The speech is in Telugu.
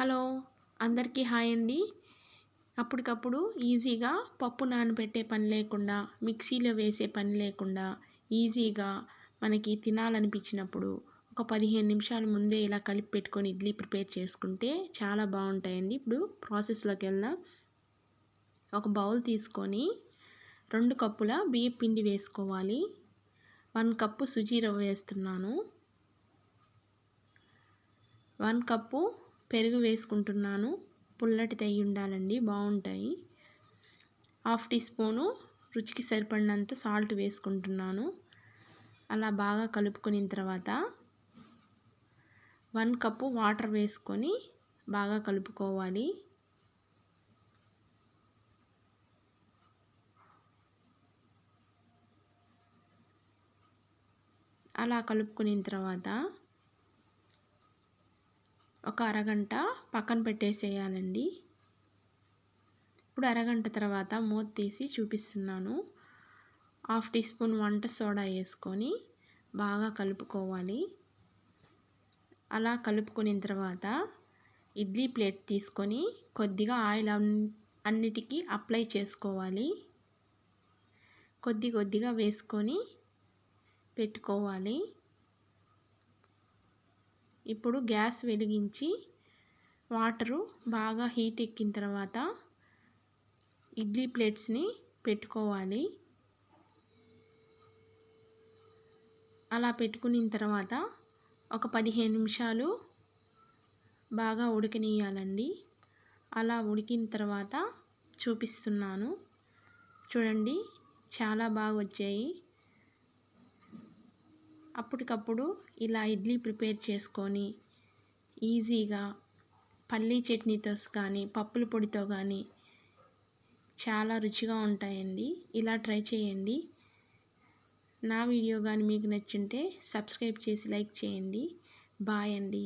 హలో అందరికీ హాయ్ అండి. అప్పటికప్పుడు ఈజీగా పప్పు నానబెట్టే పని లేకుండా మిక్సీలో వేసే పని లేకుండా ఈజీగా మనకి తినాలనిపించినప్పుడు ఒక పదిహేను నిమిషాల ముందే ఇలా కలిపి పెట్టుకొని ఇడ్లీ ప్రిపేర్ చేసుకుంటే చాలా బాగుంటాయండి. ఇప్పుడు ప్రాసెస్లోకి వెళ్దాం. ఒక బౌల్ తీసుకొని రెండు కప్పుల బియ్య పిండి వేసుకోవాలి. వన్ కప్పు సుజీ రవ్వ వేస్తున్నాను. వన్ కప్పు పెరుగు వేసుకుంటున్నాను. పుల్లటి తయ్యి ఉండాలండి బాగుంటాయి. హాఫ్ టీ స్పూను రుచికి సరిపడినంత సాల్ట్ వేసుకుంటున్నాను. అలా బాగా కలుపుకున్న తర్వాత వన్ కప్పు వాటర్ వేసుకొని బాగా కలుపుకోవాలి. అలా కలుపుకున్న తర్వాత ఒక అరగంట పక్కన పెట్టేసేయాలండి. ఇప్పుడు అరగంట తర్వాత మూత తీసి చూపిస్తున్నాను. హాఫ్ టీ స్పూన్ వంట సోడా వేసుకొని బాగా కలుపుకోవాలి. అలా కలుపుకున్న తర్వాత ఇడ్లీ ప్లేట్ తీసుకొని కొద్దిగా ఆయిల్ అన్నిటికీ అప్లై చేసుకోవాలి. కొద్ది కొద్దిగా వేసుకొని పెట్టుకోవాలి. ఇప్పుడు గ్యాస్ వెలిగించి వాటరు బాగా హీట్ ఎక్కిన తర్వాత ఇడ్లీ ప్లేట్స్ని పెట్టుకోవాలి. అలా పెట్టుకున్న తర్వాత ఒక పదిహేను నిమిషాలు బాగా ఉడకనియాలండి అలా ఉడికిన తర్వాత చూపిస్తున్నాను. చూడండి చాలా బాగా వచ్చాయి అప్పటికప్పుడు ఇలా ఇడ్లీ ప్రిపేర్ చేసుకొని ఈజీగా పల్లీ చట్నీతో కానీ పప్పుల పొడితో కానీ చాలా రుచిగా ఉంటాయండి. ఇలా ట్రై చేయండి. నా వీడియో కానీ మీకు నచ్చుంటే సబ్స్క్రైబ్ చేసి లైక్ చేయండి. బాయ్ అండి.